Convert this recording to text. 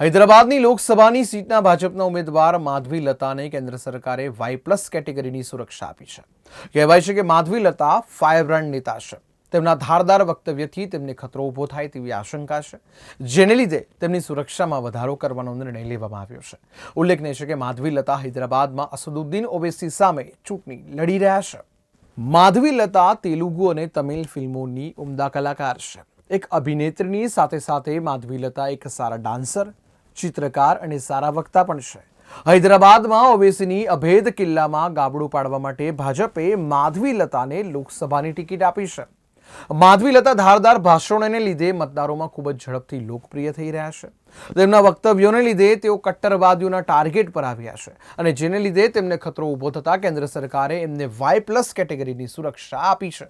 હૈદરાબાદની લોકસભાની સીટના ભાજપના ઉમેદવાર માધવી લતાને કેન્દ્ર સરકારે વાય પ્લસ કેટેગરીની સુરક્ષા આપી છે. કહેવાય છે કે માધવી લતા ફાયર નેતા છે. તેમના ધારદાર વક્તવ્યથી તેમને ખતરો ઊભો થાય તેવી આશંકા છે. જેને લીધે તેમની સુરક્ષામાં વધારો કરવાનો નિર્ણય લેવામાં આવ્યો છે. ઉલ્લેખનીય છે કે માધવી લતા હૈદરાબાદમાં અસદુદ્દીન ઓવેસી સામે ચૂંટણી લડી રહ્યા છે. માધવી લતા તેલુગુ અને તમિલ ફિલ્મોની ઉમદા કલાકાર છે. એક અભિનેત્રીની સાથે સાથે માધવી લતા એક સારા ડાન્સર ચિત્રકાર અને સારા વક્તા પણ છે. હૈદરાબાદમાં ઓવેસીની અભેદ કિલ્લામાં ગાબડું પાડવા માટે ભાજપે માધવી લતાને લોકસભાની ટિકિટ આપી છે. માધવી લતા ધારદાર ભાષણોને લીધે મતદારોમાં ખૂબ જ ઝડપથી લોકપ્રિય થઈ રહ્યા છે. તેમના વક્તવ્યોને લીધે તેઓ કટ્ટરવાદીઓના ટાર્ગેટ પર આવ્યા છે અને જેને લીધે તેમને ખતરો ઊભો થતા કેન્દ્ર સરકારે એમને વાય પ્લસ કેટેગરીની સુરક્ષા આપી છે.